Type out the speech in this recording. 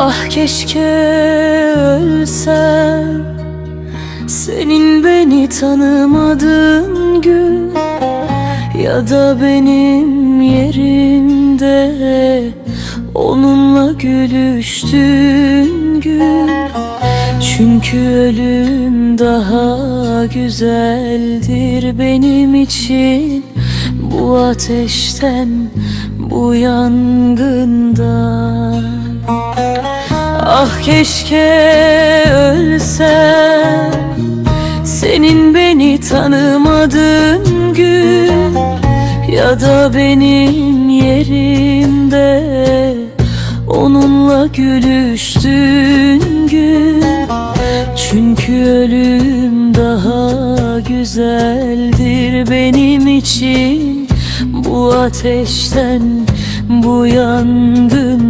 Ah keşke ölsem. Senin beni tanımadığın gün Ya da benim yerimde Onunla gülüştüğün gün. Çünkü ölüm daha güzeldir benim için. Bu ateşten, bu yangından Ah keşke ölsem. Senin beni tanımadığın gün Ya da benim yerimde Onunla gülüştüğün gün. Çünkü ölüm daha güzeldir benim için. Bu ateşten, bu yangın